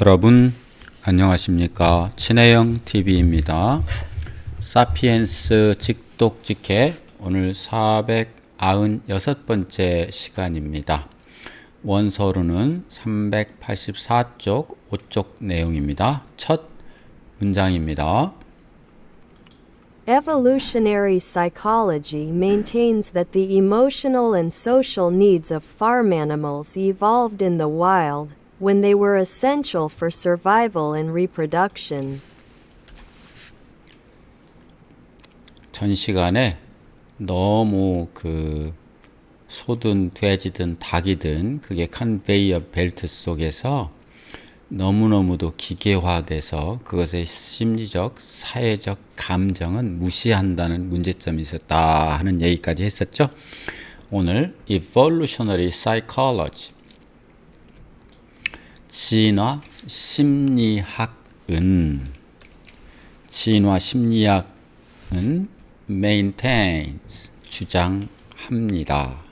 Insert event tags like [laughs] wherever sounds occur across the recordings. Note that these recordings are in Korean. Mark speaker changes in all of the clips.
Speaker 1: 여러분 안녕하십니까 친해영 TV입니다. 사피엔스 직독직해 오늘 496번째 시간입니다. 원서로는 384쪽 5쪽 내용입니다. 첫 문장입니다.
Speaker 2: Evolutionary psychology maintains that the emotional and social needs of farm animals evolved in the wild when they were essential for survival and reproduction.
Speaker 1: 전 시간에 너무 그 소든 돼지든 닭이든 그게 컨베이어 벨트 속에서 너무너무도 기계화돼서 그것의 심리적, 사회적 감정은 무시한다는 문제점이 있었다 하는 얘기까지 했었죠. 오늘 evolutionary psychology 진화 심리학은 진화 심리학은 maintains 주장합니다.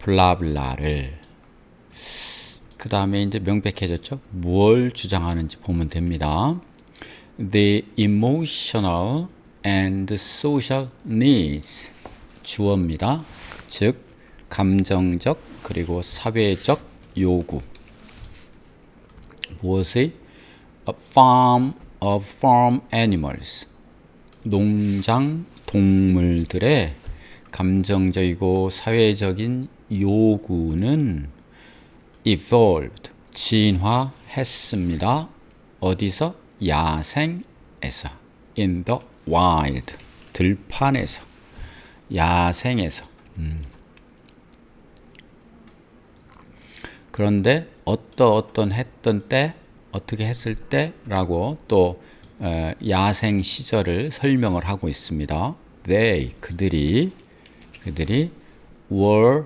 Speaker 1: 블라블라를 그 다음에 이제 명백해졌죠. 뭘 주장하는지 보면 됩니다. The emotional and social needs 주어입니다. 즉 감정적 그리고 사회적 요구 무엇의 a farm of farm animals 농장 동물들의 감정적이고 사회적인 요구는 evolved 진화했습니다. 어디서? 야생에서 in the wild 들판에서 야생에서 음. 그런데 어떠 어떤 했던 때 어떻게 했을 때라고 또 어, 야생 시절을 설명을 하고 있습니다. They 그들이 그들이 were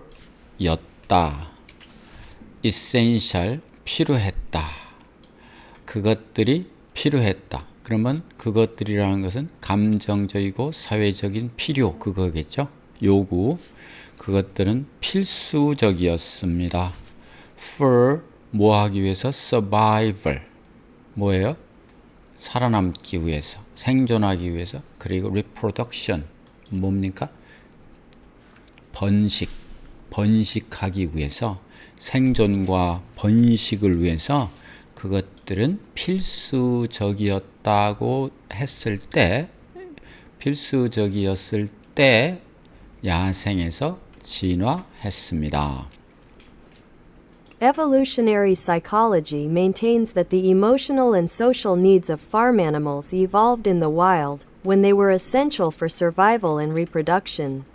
Speaker 1: 였다. essential 필요했다. 그것들이 필요했다. 그러면 그것들이라는 것은 감정적이고 사회적인 필요 그거겠죠. 요구 그것들은 필수적이었습니다. for 뭐 하기 위해서? Survival. 뭐예요? 살아남기 위해서. 생존하기 위해서. 그리고 reproduction. 뭡니까? 번식. 번식하기 위해서. 생존과 번식을 위해서 그것들은 필수적이었다고 했을 때 필수적이었을 때 야생에서 진화했습니다.
Speaker 2: Evolutionary psychology maintains that the emotional and social needs of farm animals evolved in the wild when they were essential for survival and reproduction.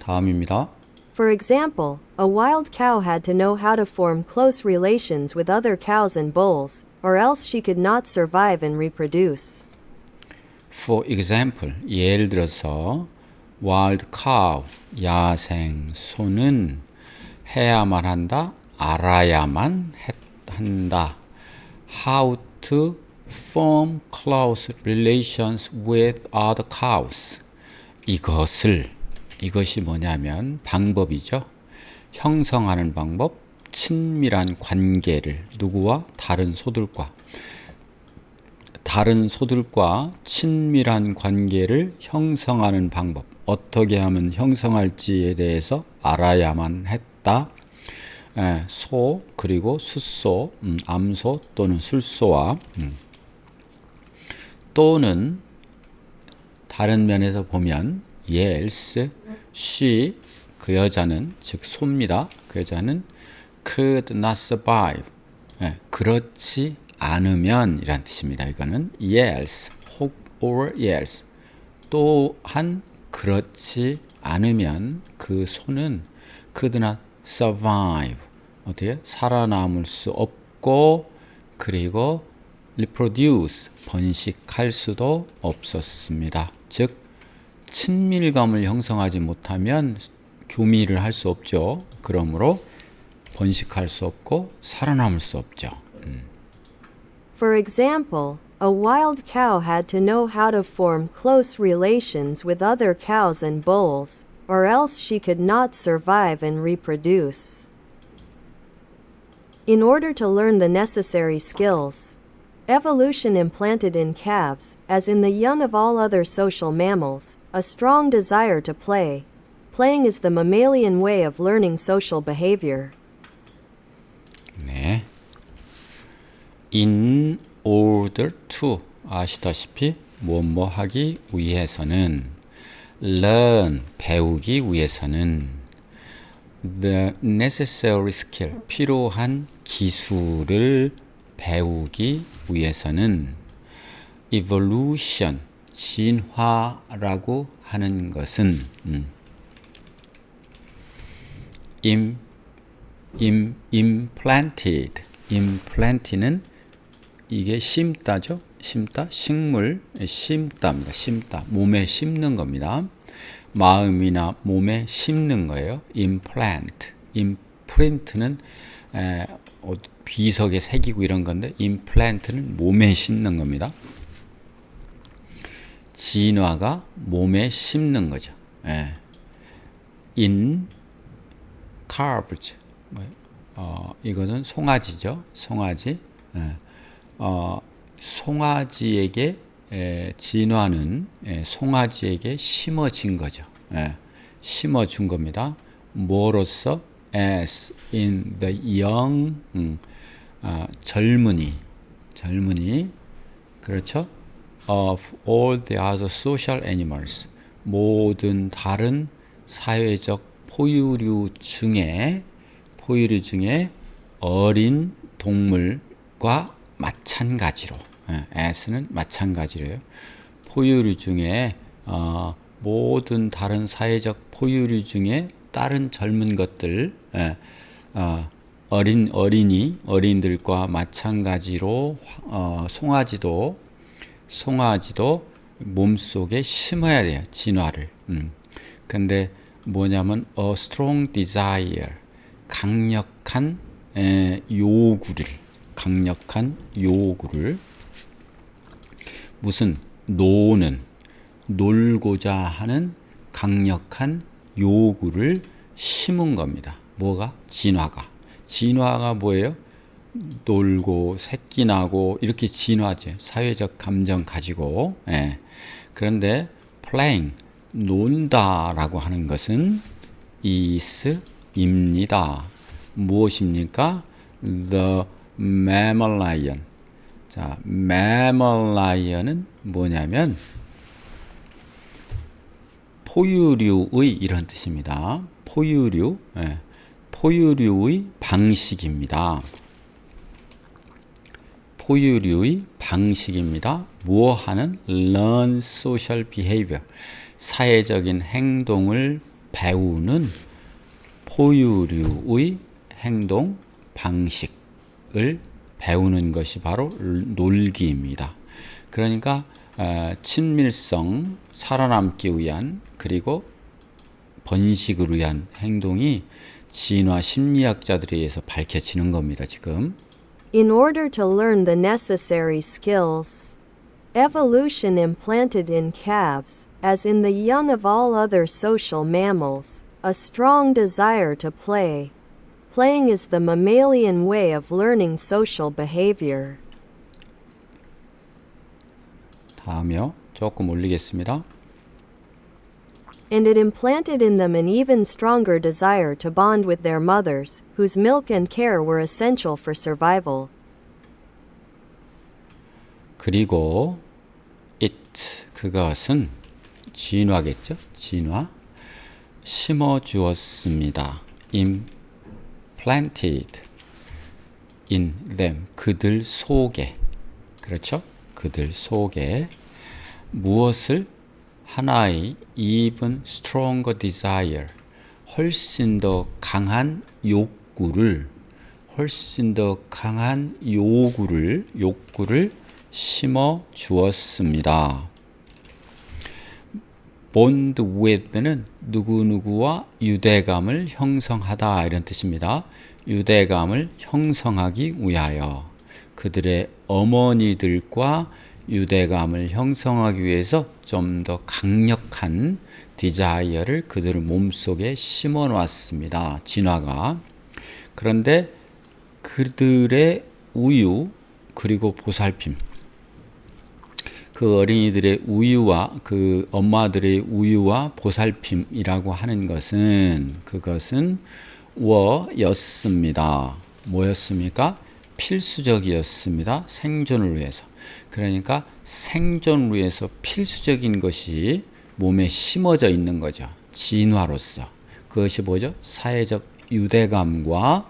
Speaker 1: 다음입니다.
Speaker 2: For example, a wild cow had to know how to form close relations with other cows and bulls, or else she could not survive and reproduce.
Speaker 1: For example, 예를 들어서 wild cow, 야생 소는 해야만 한다, 알아야만 했, 한다. How to form close relations with other cows. 이것을 이것이 뭐냐면 방법이죠. 형성하는 방법, 친밀한 관계를 누구와 다른 소들과 다른 소들과 친밀한 관계를 형성하는 방법, 어떻게 하면 형성할지에 대해서 알아야만 했다. 에, 소 그리고 숫소, 음, 암소 또는 술소와 음. 또는 다른 면에서 보면 yes, she 그 여자는 즉 소입니다. 그 여자는 could not survive. 예, 그렇지 않으면 이란 뜻입니다. 이거는 yes 혹 or yes 또한 그렇지 않으면 그 could not survive 어떻게 살아남을 수 없고 그리고 reproduce 번식할 수도 없었습니다. 즉 친밀감을 형성하지 못하면 교미를 할 수 없죠. 그러므로 번식할 수 없고 살아남을 수 없죠.
Speaker 2: For example, a wild cow had to know how to form close relations with other cows and bulls, or else she could not survive and reproduce. In order to learn the necessary skills, evolution implanted in calves, as in the young of all other social mammals, a strong desire to play. Playing is the mammalian way of learning social behavior.
Speaker 1: 네. In order to 아시다시피 뭐뭐 하기 위해서는 learn 배우기 위해서는 the necessary skill 필요한 기술을 배우기 위해서는 evolution 진화라고 하는 것은 음, im, im, implanted implant는 이게 심다죠 심다 식물 심다입니다 심다 몸에 심는 겁니다 마음이나 몸에 심는 거예요 implant imprint는 에, 어, 비석에 새기고 이런 건데 implant는 몸에 심는 겁니다 진화가 몸에 심는 거죠 예. in carved? 어, 이것은 송아지죠. 송아지. 예. 어, 송아지에게 에, 진화는 에, 송아지에게 심어진 거죠. 예. 심어준 겁니다. 뭐로서 as in the young 음, 아, 젊은이 젊은이 그렇죠? of all the other social animals 모든 다른 사회적 포유류 중에 포유류 중에 어린 동물과 마찬가지로 예, as는 마찬가지로요. 포유류 중에 어, 모든 다른 사회적 포유류 중에 다른 젊은 것들 예, 어, 어린 어린이 어린들과 마찬가지로 어, 송아지도 송아지도 몸속에 심어야 돼요. 진화를. 음. 근데 뭐냐면 a strong desire 강력한 에, 요구를 강력한 요구를 무슨 노는 놀고자 하는 강력한 요구를 심은 겁니다. 뭐가 진화가 진화가 뭐예요? 놀고 새끼 나고 이렇게 진화죠. 사회적 감정 가지고. 예. 그런데 playing 논다라고 하는 것은 is입니다. 무엇입니까? The mammalian. 자, mammalian은 뭐냐면 포유류의 이런 뜻입니다. 포유류, 예. 포유류의 방식입니다. 포유류의 방식입니다. 무어하는 learn social behavior. 사회적인 행동을 배우는 포유류의 행동 방식 을 배우는 것이 바로 놀기입니다. 그러니까 어, 친밀성, 살아남기 위한 그리고 번식을 위한 행동이 진화 심리학자들에 의해서 밝혀지는 겁니다. 지금
Speaker 2: In order to learn the necessary skills, evolution implanted in calves, as in the young of all other social mammals, a strong desire to play. Playing is the mammalian way of learning social behavior.
Speaker 1: 다음이요. 조금 올리겠습니다.
Speaker 2: And it implanted in them an even stronger desire to bond with their mothers, whose milk and care were essential for survival.
Speaker 1: 그리고 it 그것은 진화겠죠? 진화 심어 주었습니다. Implanted in them 그들 속에 그렇죠? 그들 속에 무엇을 하나의 even stronger desire 훨씬 더 강한 욕구를 훨씬 더 강한 요구를 욕구를 심어 주었습니다. Bond with는 누구누구와 유대감을 형성하다 이런 뜻입니다. 유대감을 형성하기 위하여 그들의 어머니들과 유대감을 형성하기 위해서 좀 더 강력한 디자이어를 그들 몸속에 심어 놨습니다. 진화가. 그런데 그들의 우유 그리고 보살핌 그 어린이들의 우유와 그 엄마들의 우유와 보살핌이라고 하는 것은 그것은 워였습니다. 뭐였습니까? 필수적이었습니다. 생존을 위해서. 그러니까 생존을 위해서 필수적인 것이 몸에 심어져 있는 거죠. 진화로서. 그것이 뭐죠? 사회적 유대감과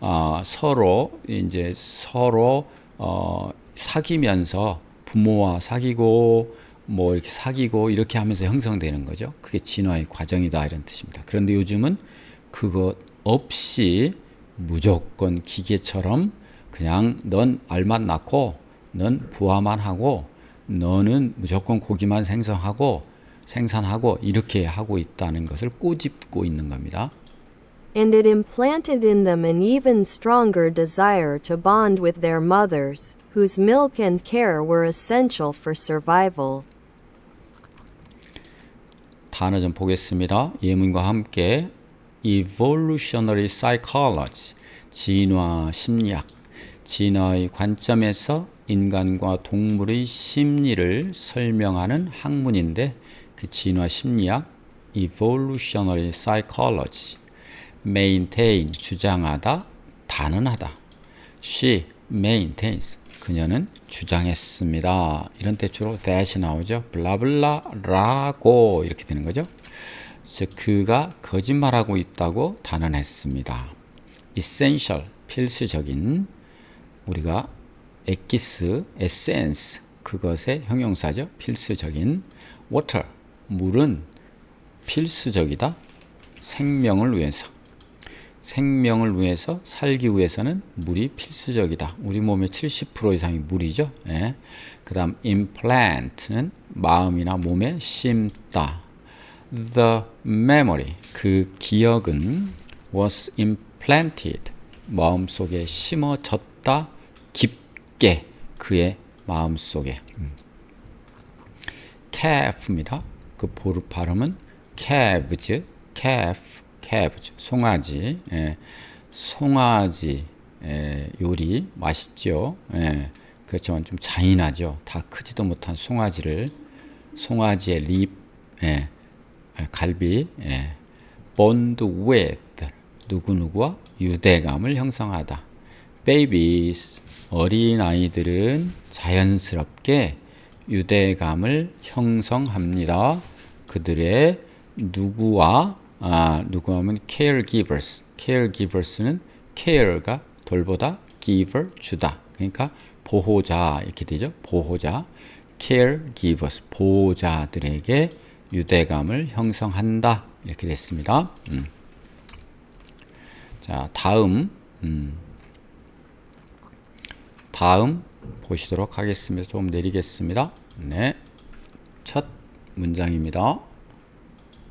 Speaker 1: 어, 서로 이제 서로 어, 사귀면서 부모와 사귀고 뭐 이렇게 사귀고 이렇게 하면서 형성되는 거죠. 그게 진화의 과정이다 이런 뜻입니다. 그런데 요즘은 그것 없이 무조건 기계처럼 그냥 넌 알만 낳고 넌 부화만 하고 너는 무조건 고기만 생성하고 생산하고 이렇게 하고 있다는 것을 꼬집고 있는 겁니다.
Speaker 2: and it implanted in them an even stronger desire to bond with their mothers, whose milk and care were essential for survival.
Speaker 1: 단어 좀 보겠습니다. 예문과 함께 evolutionary psychology 진화 심리학 진화의 관점에서 인간과 동물의 심리를 설명하는 학문인데 그 진화 심리학 evolutionary psychology maintain 주장하다 단언하다 she maintains 그녀는 주장했습니다. 이런 때 주로 that이 나오죠. 블라블라라고 이렇게 되는 거죠. 즉 그가 거짓말하고 있다고 단언했습니다. essential 필수적인 우리가 엑기스 에센스 그것의 형용사죠. 필수적인 water 물은 필수적이다. 생명을 위해서 생명을 위해서 살기 위해서는 물이 필수적이다. 우리 몸의 70% 이상이 물이죠. 예. 그다음 implant는 마음이나 몸에 심다. The memory 그 기억은 was implanted 마음 속에 심어졌다 깊게 그의 마음 속에. 음. calf입니다. 그 발음은 calves, calf, calves, 송아지, 예, 송아지 예, 요리 맛있죠. 예, 그렇지만 좀 잔인하죠. 다 크지도 못한 송아지를 송아지의 립, 예, 예, 갈비, 예, bond with 누구 누구와 유대감을 형성하다. babies 어린 아이들은 자연스럽게 유대감을 형성합니다. 그들의 누구와 아, 누구 하면 caregivers. caregivers는 care가 돌보다 giver 주다. 그러니까 보호자 이렇게 되죠. 보호자 caregivers 보호자들에게 유대감을 형성한다 이렇게 됐습니다. 음. 자 다음 음. 다음 보시도록 하겠습니다. 좀 내리겠습니다. 네. 첫 문장입니다.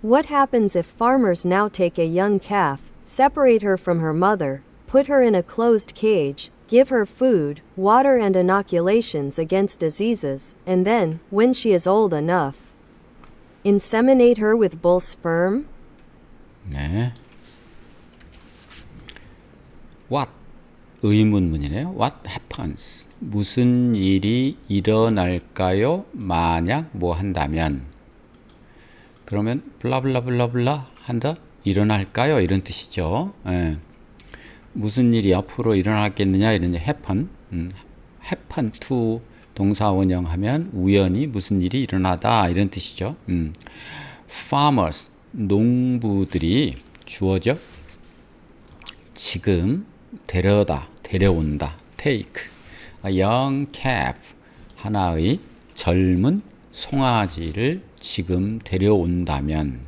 Speaker 2: What happens if farmers now take a young calf, separate her from her mother, put her in a closed cage, give her food, water, and inoculations against diseases, and then, when she is old enough, inseminate her with bull sperm?
Speaker 1: 네. What 의문문이네요. What happens? 무슨 일이 일어날까요? 만약 뭐 한다면 그러면 블라블라블라블라 한다 일어날까요? 이런 뜻이죠. 예. 무슨 일이 앞으로 일어나겠느냐 이런 happen, 음, happen to 동사 원형하면 우연히 무슨 일이 일어나다 이런 뜻이죠. 음. farmers 농부들이 주어져 지금 데려다 데려온다 take a young calf 하나의 젊은 송아지를 지금 데려온다면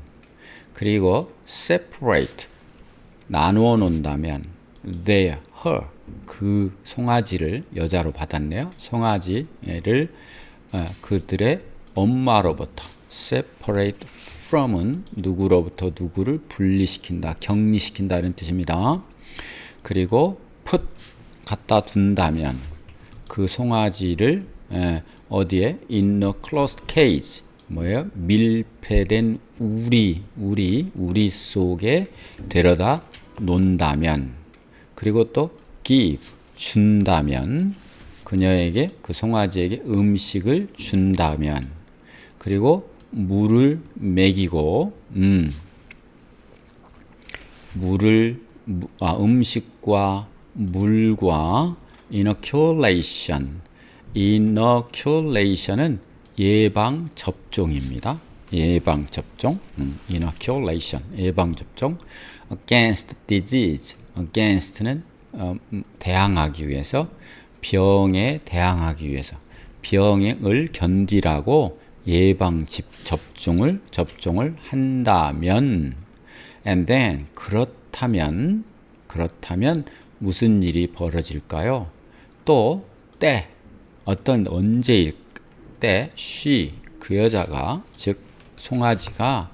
Speaker 1: 그리고 separate 나누어 놓는다면 their her 그 송아지를 여자로 받았네요. 송아지를 어, 그들의 엄마로부터 separate from은 누구로부터 누구를 분리시킨다 격리시킨다 이런 뜻입니다. 그리고 put 갖다 둔다면 그 송아지를 에, 어디에? in a closed cage 뭐예요? 밀폐된 우리 우리 우리 속에 데려다 놓는다면 그리고 또 give 준다면 그녀에게 그 송아지에게 음식을 준다면 그리고 물을 먹이고 음 물을 무- 아, 음식과 물과 inoculation inoculation은 예방 접종입니다. 예방 접종, 음, inoculation 예방 접종 against disease against는 어, 음, 대항하기 위해서 병에 대항하기 위해서 병을 견디라고 예방 집 접종을 접종을 한다면 and then 그렇다면 그렇다면 무슨 일이 벌어질까요? 또 때 어떤 언제일 때 she 그 여자가 즉 송아지가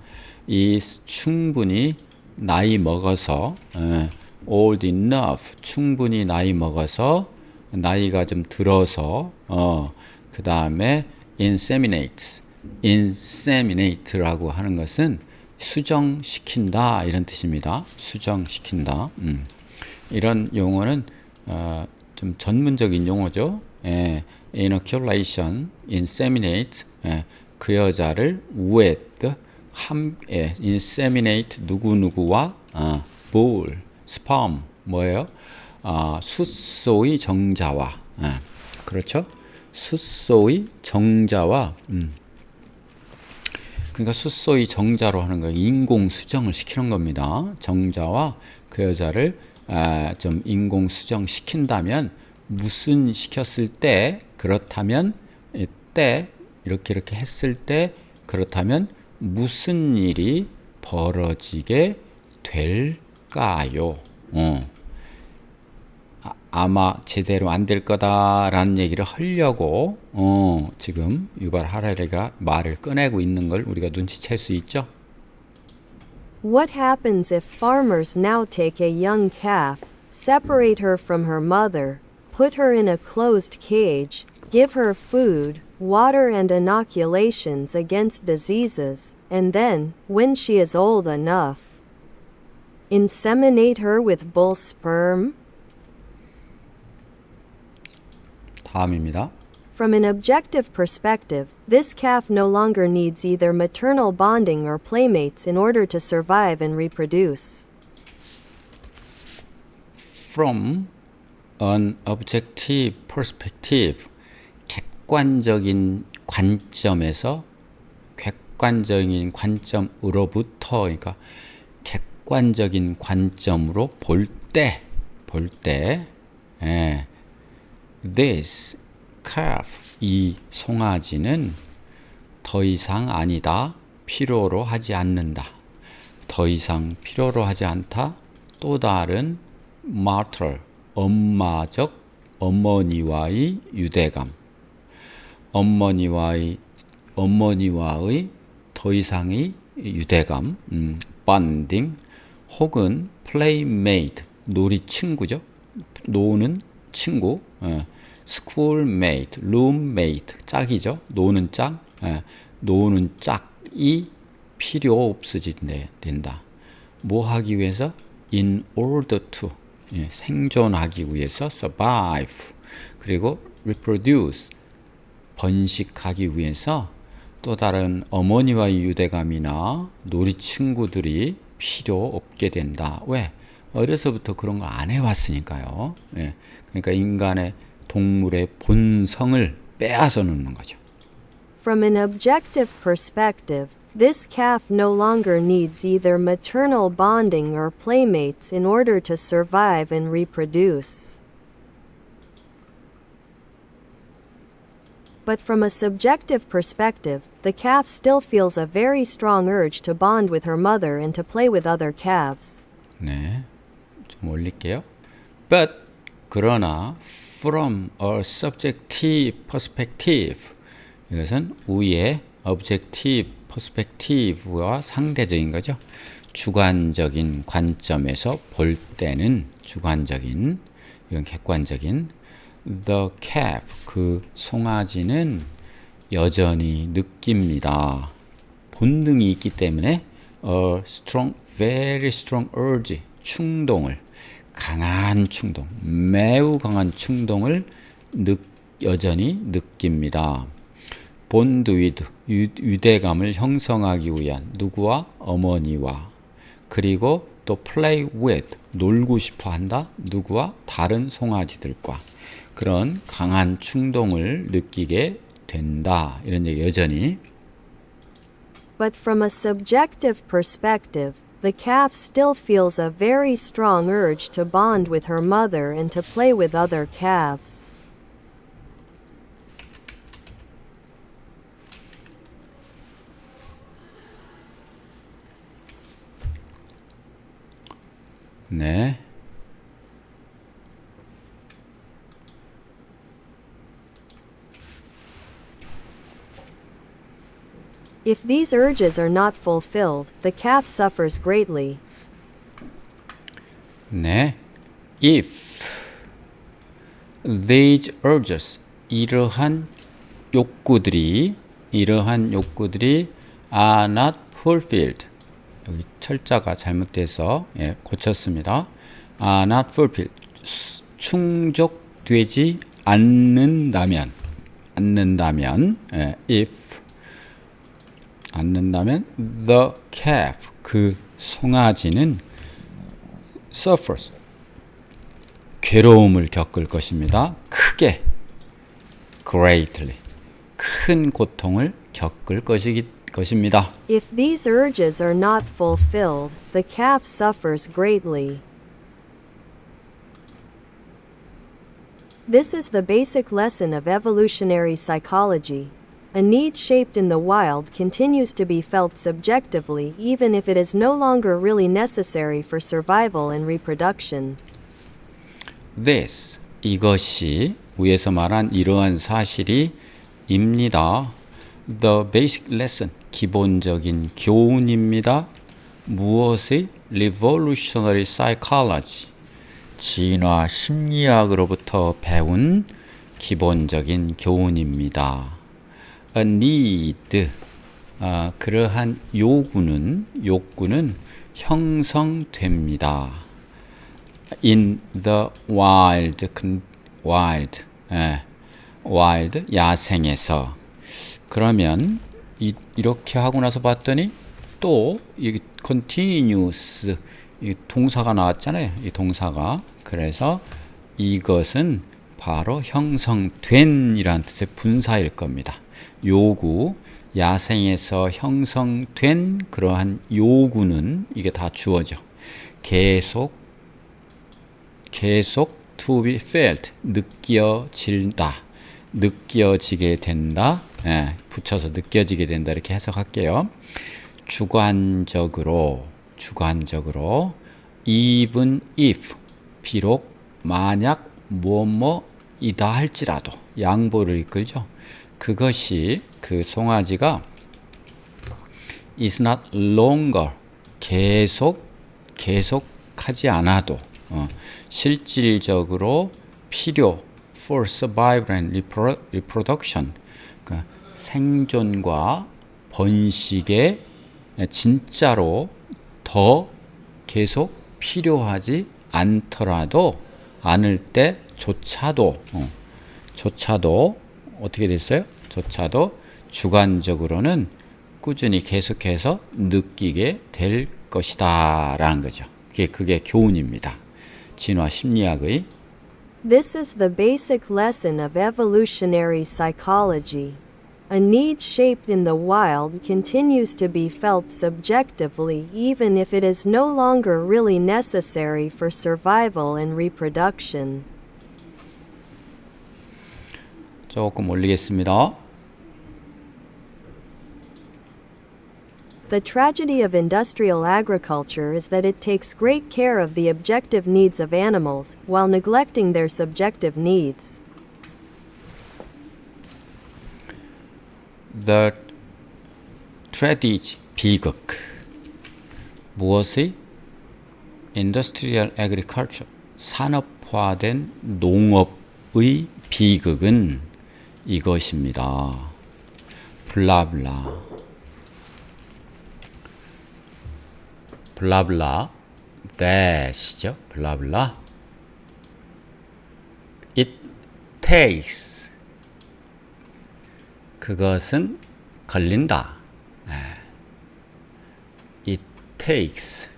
Speaker 1: 이 충분히 나이 먹어서 에, old enough 충분히 나이 먹어서 나이가 좀 들어서 어 그 다음에 inseminates inseminate라고 하는 것은 수정시킨다 이런 뜻입니다. 수정시킨다. 음. 이런 용어는 어, 좀 전문적인 용어죠. 예, inoculation, inseminate, 예, 그 여자를 with 함, 예, inseminate 누구 누구와 어, bull, sperm 뭐예요? 아, 숫소의 정자와 예, 그렇죠? 숫소의 정자와 음, 그러니까 숫소의 정자로 하는 거 인공 수정을 시키는 겁니다. 정자와 그 여자를 아, 좀 인공 수정 시킨다면 무슨 시켰을 때 그렇다면 때 이렇게 이렇게 했을 때 그렇다면 무슨 일이 벌어지게 될까요? 어. 아, 아마 제대로 안 될 거다라는 얘기를 하려고 어, 지금 유발 하라리가 말을 꺼내고 있는 걸 우리가 눈치챌 수 있죠.
Speaker 2: What happens if farmers now take a young calf, separate her from her mother, put her in a closed cage, give her food, water, and inoculations against diseases, and then, when she is old enough, inseminate her with bull sperm?
Speaker 1: 다음입니다.
Speaker 2: From an objective perspective, this calf no longer needs either maternal bonding or playmates in order to survive and reproduce.
Speaker 1: From an objective perspective, 객관적인 관점에서 객관적인 관점으로부터 그러니까 객관적인 관점으로 볼 때, 볼 때, 예, this calf 이 송아지는 더 이상 아니다 필요로 하지 않는다. 더 이상 필요로 하지 않다. 또 다른 maternal 엄마적 어머니와의 유대감 어머니와의 어머니와의 더 이상의 유대감 음, bonding 혹은 playmate 놀이 친구죠 노는 친구 예. schoolmate, roommate 짝이죠. 노는 짝, 예. 노는 짝이 필요 없어진다. 뭐 하기 위해서? in order to 예. 생존하기 위해서 survive 그리고 reproduce 번식하기 위해서 또 다른 어머니와의 유대감이나 놀이 친구들이 필요 없게 된다. 왜? 어려서부터 그런 거 안 해왔으니까요. 예. 그러니까 인간의 동물의 본성을 빼앗아 놓는 거죠.
Speaker 2: From an objective perspective, this calf no longer needs either maternal bonding or playmates in order to survive and reproduce. But from a subjective perspective, the calf still feels a very strong urge to bond with her mother and to play with other calves.
Speaker 1: 네, 좀 올릴게요. But 그러나 from a subjective perspective 이것은 우의 objective perspective와 상대적인 거죠. 주관적인 관점에서 볼 때는 주관적인 이건 객관적인 the calf 그 송아지는 여전히 느낍니다. 본능이 있기 때문에 a strong, very strong urge 충동을 강한 충동, 매우 강한 충동을 느, 여전히 느낍니다. 본드 위드, 유, 유대감을 형성하기 위한 누구와 어머니와 그리고 또 play with, 놀고 싶어 한다. 누구와 다른 송아지들과 그런 강한 충동을 느끼게 된다. 이런 얘기 여전히
Speaker 2: But from a subjective perspective, the calf still feels a very strong urge to bond with her mother and to play with other calves.
Speaker 1: 네.
Speaker 2: If these urges are not fulfilled, the calf suffers greatly.
Speaker 1: 네. If these urges 이러한 욕구들이 이러한 욕구들이 are not fulfilled 여기 철자가 잘못돼서 예, 고쳤습니다. are not fulfilled 수- 충족되지 않는다면 않는다면 예, if 않는다면 the calf 그 송아지는 suffers 괴로움을 겪을 것입니다. 크게 greatly 큰 고통을 겪을 것이기 것입니다.
Speaker 2: If these urges are not fulfilled, the calf suffers greatly. This is the basic lesson of evolutionary psychology. A need shaped in the wild continues to be felt subjectively even if it is no longer really necessary for survival and reproduction.
Speaker 1: This 이것이 위에서 말한 이러한 사실이 입니다. The basic lesson 기본적인 교훈입니다. 무엇의 revolutionary psychology 진화 심리학으로부터 배운 기본적인 교훈입니다. Need 아, 그러한 요구는 욕구는 형성됩니다. in the wild, wild, 예, wild 야생에서 그러면 이, 이렇게 하고 나서 봤더니 또이 continuous 이 동사가 나왔잖아요. 이 동사가 그래서 이것은 바로 형성된이라는 뜻의 분사일 겁니다. 요구 야생에서 형성된 그러한 요구는 이게 다 주어져. 계속 계속 to be felt 느껴질다. 느껴지게 된다. 예, 붙여서 느껴지게 된다. 이렇게 해석할게요. 주관적으로 주관적으로 even if 비록 만약 뭐뭐이다 할지라도 양보를 이끌죠 그것이 그 송아지가 is not longer 계속 계속하지 않아도 어, 실질적으로 필요 for survival and repro- reproduction 그러니까 생존과 번식에 진짜로 더 계속 필요하지 않더라도 않을 때조차도 어, 조차도 어떻게 됐어요? 조차도 주관적으로는 꾸준히 계속해서 느끼게 될 것이다 라는 거죠. 그게 그게 교훈입니다. 진화 심리학의
Speaker 2: This is the basic lesson of evolutionary psychology. A need shaped in the wild continues to be felt subjectively even if it is no longer really necessary for survival and reproduction.
Speaker 1: 조금 올리겠습니다.
Speaker 2: The tragedy of industrial agriculture is that it takes great care of the objective needs of animals while neglecting their subjective needs.
Speaker 1: The tragedy 비극 무엇의 industrial agriculture 산업화된 농업의 비극은 이것입니다. 블라블라. 블라블라. 대시죠? 블라블라. it takes. 그것은 걸린다. 네. it takes.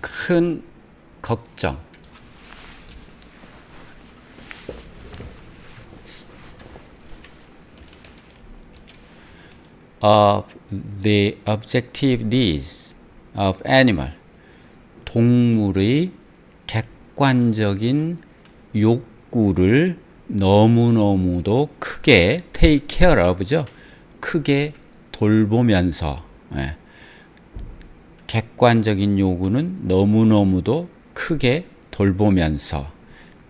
Speaker 1: 큰 걱정 of the objective needs of animal 동물의 객관적인 욕구를 너무너무도 크게 take care of죠. 크게 돌보면서 예. 객관적인 요구는 너무너무도 크게 돌보면서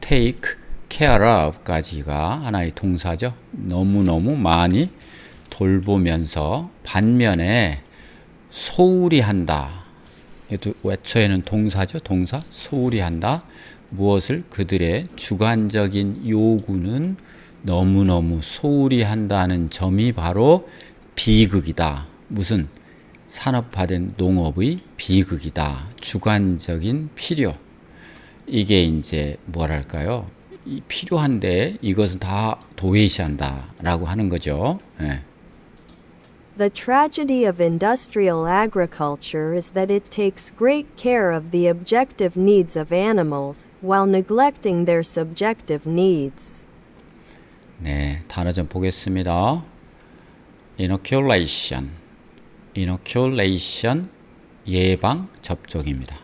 Speaker 1: take care of까지가 하나의 동사죠. 너무너무 많이 돌보면서 반면에 소홀히 한다. 얘도 외초에는 동사죠. 동사 소홀히 한다. 무엇을 그들의 주관적인 요구는 너무너무 소홀히 한다는 점이 바로 비극이다. 무슨 산업화된 농업의 비극이다. 주관적인 필요. 이게 이제 뭐랄까요? 이 필요한데 이것은 다 도외시한다라고 하는 거죠. 예.
Speaker 2: The tragedy of industrial agriculture is that it takes great care of the objective needs of animals while neglecting their subjective needs.
Speaker 1: 네, 단어 좀 보겠습니다. inoculation, inoculation 예방 접종입니다.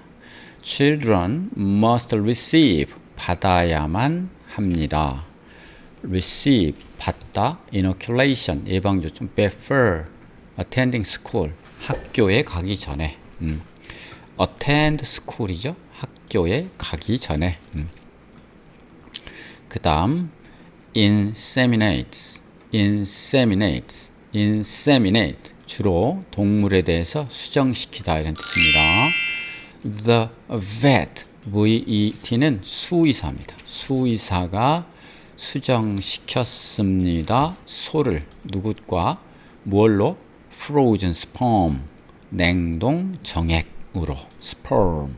Speaker 1: Children must receive 받아야만 합니다. receive 받다, inoculation 예방 접종 before attending school 학교에 가기 전에 음. attend school이죠 학교에 가기 전에 음. 그다음 inseminates, inseminates, inseminate 주로 동물에 대해서 수정시키다 이런 뜻입니다. The vet, VET는 수의사입니다. 수의사가 수정시켰습니다. 소를 누구과 뭘로? frozen sperm, 냉동 정액으로 sperm.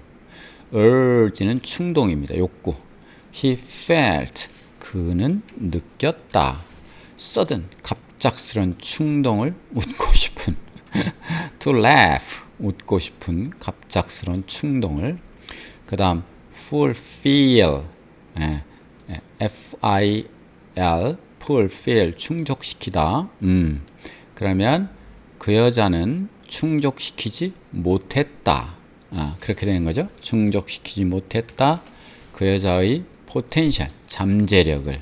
Speaker 1: urge는 충동입니다. 욕구. He felt 그는 느꼈다. sudden 갑작스런 충동을 [laughs] 웃고 싶은 to laugh 웃고 싶은 갑작스런 충동을 그 다음 fulfill 예, 예, F I L fulfill 충족시키다. 음. 그러면 그 여자는 충족시키지 못했다. 아, 그렇게 되는 거죠. 충족시키지 못했다. 그 여자의 포텐셜, 잠재력을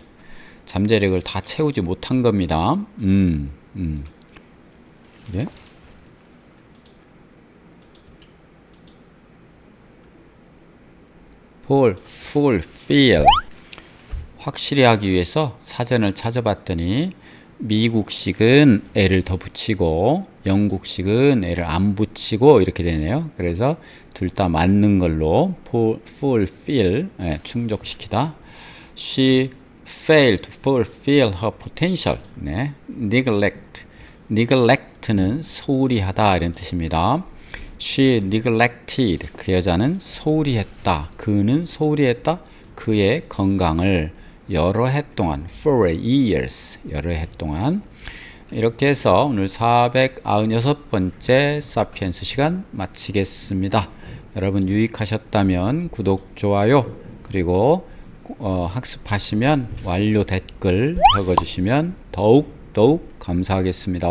Speaker 1: 잠재력을 다 채우지 못한 겁니다. 음, 음. 네? Full, fulfill 확실히 하기 위해서 사전을 찾아봤더니 미국식은 애를 더 붙이고 영국식은 애를 안 붙이고 이렇게 되네요. 그래서 둘 다 맞는 걸로 fulfill 예, 충족시키다. She failed to fulfill her potential. 네. neglect. neglect는 소홀히 하다 이런 뜻입니다. She neglected. 그 여자는 소홀히 했다. 그는 소홀히 했다. 그의 건강을 여러 해 동안 for years 여러 해 동안 이렇게 해서 오늘 496번째 사피엔스 시간 마치겠습니다. 여러분 유익하셨다면 구독, 좋아요 그리고 어, 학습하시면 완료 댓글 적어주시면 더욱 더욱 감사하겠습니다.